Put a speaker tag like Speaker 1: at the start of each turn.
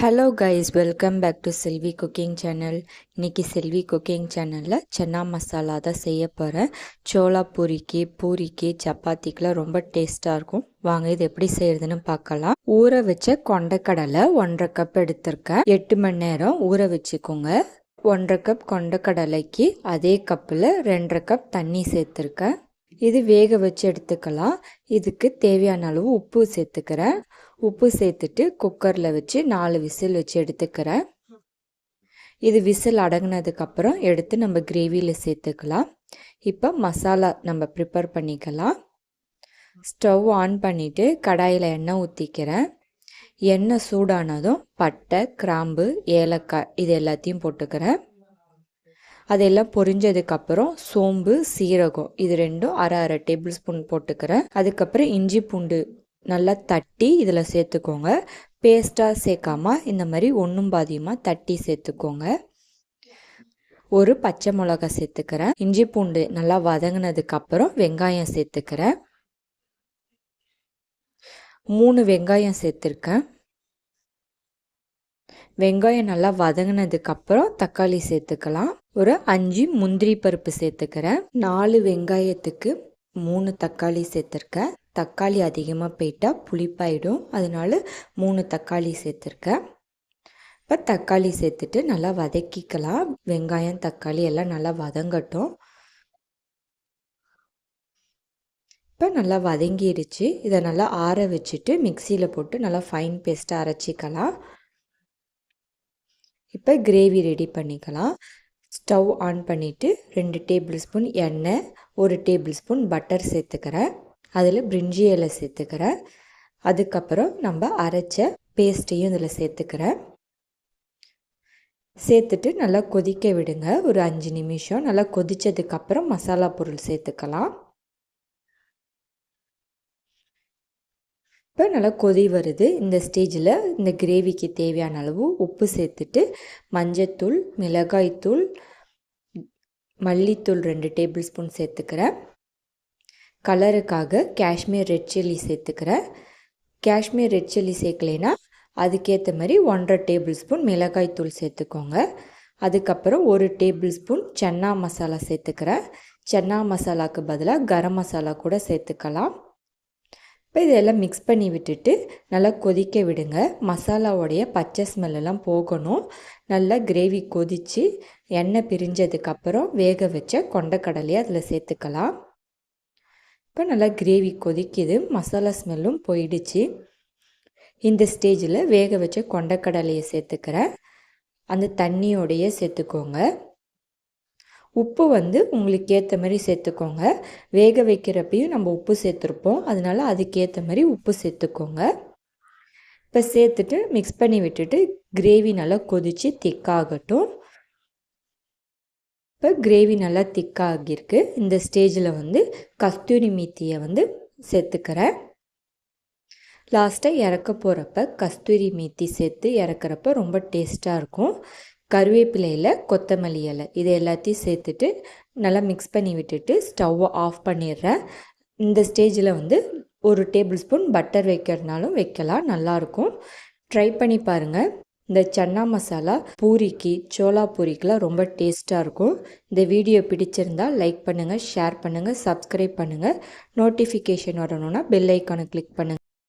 Speaker 1: Hello guys welcome back to Selvi cooking channel இன்றைக்கி Selvi cooking சேனலில் சன்னா மசாலா தான் செய்ய போகிறேன் சோளா பூரிக்கு பூரிக்கு சப்பாத்திக்கெலாம் ரொம்ப டேஸ்ட்டாக இருக்கும். வாங்க இது எப்படி செய்யறதுன்னு பார்க்கலாம். ஊற வச்ச கொண்டக்கடலை ஒன்றரை கப் எடுத்திருக்கேன். எட்டு மணி நேரம் ஊற வச்சுக்கோங்க. ஒன்றரை கப் கொண்டக்கடலைக்கு அதே கப்பில் ரெண்டரை கப் தண்ணி சேர்த்துருக்கேன். இது வேக வச்சு எடுத்துக்கலாம். இதுக்கு தேவையான அளவு உப்பு சேர்த்துக்கிறேன். உப்பு சேர்த்துட்டு குக்கரில் வச்சு நாலு விசில் வச்சு எடுத்துக்கிறேன். இது விசில் அடங்கினதுக்கப்புறம் எடுத்து நம்ம கிரேவியில் சேர்த்துக்கலாம். இப்போ மசாலா நம்ம ப்ரிப்பேர் பண்ணிக்கலாம். ஸ்டவ் ஆன் பண்ணிவிட்டு கடாயில் எண்ணெய் ஊற்றிக்கிறேன் எண்ணெய் சூடானதும் பட்டை கிராம்பு ஏலக்காய் இது எல்லாத்தையும் போட்டுக்கிறேன். அதெல்லாம் பொரிஞ்சதுக்கப்புறம் சோம்பு சீரகம் இது ரெண்டும் அரை அரை டேபிள் ஸ்பூன் போட்டுக்கிறேன். அதுக்கப்புறம் இஞ்சி பூண்டு நல்லா தட்டி இதில் சேர்த்துக்கோங்க. பேஸ்ட்டாக சேர்க்காம இந்த மாதிரி ஒன்றும் பாதியமாக தட்டி சேர்த்துக்கோங்க. ஒரு பச்சை மிளகா சேர்த்துக்கிறேன். இஞ்சி பூண்டு நல்லா வதங்கினதுக்கப்புறம் வெங்காயம் சேர்த்துக்கிறேன். மூணு வெங்காயம் சேர்த்துருக்கேன். வெங்காயம் நல்லா வதங்கினதுக்கப்புறம் தக்காளி சேர்த்துக்கலாம். ஒரு அஞ்சு முந்திரி பருப்பு சேர்த்துக்கிறேன். நாலு வெங்காயத்துக்கு மூணு தக்காளி சேர்த்துருக்கேன். தக்காளி அதிகமாக போயிட்டால் புளிப்பாயிடும். அதனால மூணு தக்காளி சேர்த்துருக்கேன். இப்போ தக்காளி சேர்த்துட்டு நல்லா வதக்கிக்கலாம். வெங்காயம் தக்காளி எல்லாம் நல்லா வதங்கட்டும். இப்போ நல்லா வதங்கிடுச்சு இதை நல்லா ஆற வச்சுட்டு மிக்சியில் போட்டு நல்லா ஃபைன் பேஸ்ட்டாக அரைச்சிக்கலாம். இப்போ கிரேவி ரெடி பண்ணிக்கலாம். ஸ்டவ் ஆன் பண்ணிவிட்டு ரெண்டு டேபிள் ஸ்பூன் எண்ணெய் ஒரு டேபிள் ஸ்பூன் பட்டர் சேர்த்துக்கிறேன் அதில் பிரிஞ்சி இலை சேர்த்துக்கிறேன் அதுக்கப்புறம் நம்ம அரைச்ச பேஸ்ட்டையும் இதில் சேர்த்துக்கிறேன் சேர்த்துட்டு நல்லா கொதிக்க விடுங்க. ஒரு அஞ்சு நிமிஷம். நல்லா கொதித்ததுக்கப்புறம் மசாலா பொருள் சேர்த்துக்கலாம். இப்போ நல்லா கொதி வருது. இந்த ஸ்டேஜில் இந்த கிரேவிக்கு தேவையான அளவு உப்பு சேர்த்துட்டு மஞ்சத்தூள் மிளகாய்த்தூள் மல்லித்தூள் ரெண்டு டேபிள் ஸ்பூன் சேர்த்துக்கிறேன். கலருக்காக காஷ்மீர் ரெட் சில்லி சேர்த்துக்கிறேன். காஷ்மீர் ரெட் சில்லி சேர்க்கலைன்னா அதுக்கேற்ற மாதிரி ஒன்றரை டேபிள் ஸ்பூன் மிளகாய்த்தூள் சேர்த்துக்கோங்க. அதுக்கப்புறம் ஒரு டேபிள் ஸ்பூன் சன்னா மசாலா சேர்த்துக்கிறேன். சன்னா மசாலாவுக்கு பதிலாக கரம் மசாலா கூட சேர்த்துக்கலாம். இப்போ இதெல்லாம் மிக்ஸ் பண்ணி விட்டுட்டு நல்லா கொதிக்க விடுங்க. மசாலாவுடைய பச்சை ஸ்மெல்லாம் போகணும். நல்லா கிரேவி கொதித்து எண்ணெய் பிரிஞ்சதுக்கப்புறம் வேக வச்ச கொண்டக்கடலையை அதில் சேர்த்துக்கலாம். இப்போ நல்லா கிரேவி கொதிக்குது. மசாலா ஸ்மெல்லும் போயிடுச்சு. இந்த ஸ்டேஜில் வேக வச்ச கொண்டக்கடலையை சேர்த்துக்கிறேன். அந்த தண்ணியோடையே சேர்த்துக்கோங்க. உப்பு வந்து உங்களுக்கு ஏற்ற மாதிரி சேர்த்துக்கோங்க. வேக வைக்கிறப்பையும் நம்ம உப்பு சேர்த்துருப்போம். அதனால் அதுக்கேற்ற மாதிரி உப்பு சேர்த்துக்கோங்க. இப்போ சேர்த்துட்டு மிக்ஸ் பண்ணி விட்டுட்டு கிரேவி நல்லா கொதித்து திக்காகட்டும் இப்போ கிரேவி நல்லா திக்காகிருக்கு இந்த ஸ்டேஜில் வந்து கஸ்தூரி மீத்தியை வந்து சேர்த்துக்கிறேன். லாஸ்ட்டாக இறக்க போகிறப்ப கஸ்தூரி மீத்தி சேர்த்து இறக்குறப்ப ரொம்ப டேஸ்ட்டாக இருக்கும். கருவேப்பிலையில் கொத்தமல்லி இலை இது எல்லாத்தையும் சேர்த்துட்டு நல்லா மிக்ஸ் பண்ணி விட்டுட்டு ஸ்டவ்வை ஆஃப் பண்ணிடுறேன். இந்த ஸ்டேஜில் வந்து ஒரு டேபிள் ஸ்பூன் பட்டர் வைக்கிறதுனாலும் வைக்கலாம் நல்லாயிருக்கும் ட்ரை பண்ணி பாருங்கள் இந்த சன்னா மசாலா பூரிக்கு சோலா பூரிக்கெலாம் ரொம்ப டேஸ்ட்டாக இருக்கும். இந்த வீடியோ பிடிச்சிருந்தால் லைக் பண்ணுங்கள் ஷேர் பண்ணுங்கள் சப்ஸ்கிரைப் பண்ணுங்கள் நோட்டிஃபிகேஷன் வரணுன்னா பெல் ஐக்கானை கிளிக் பண்ணுங்கள்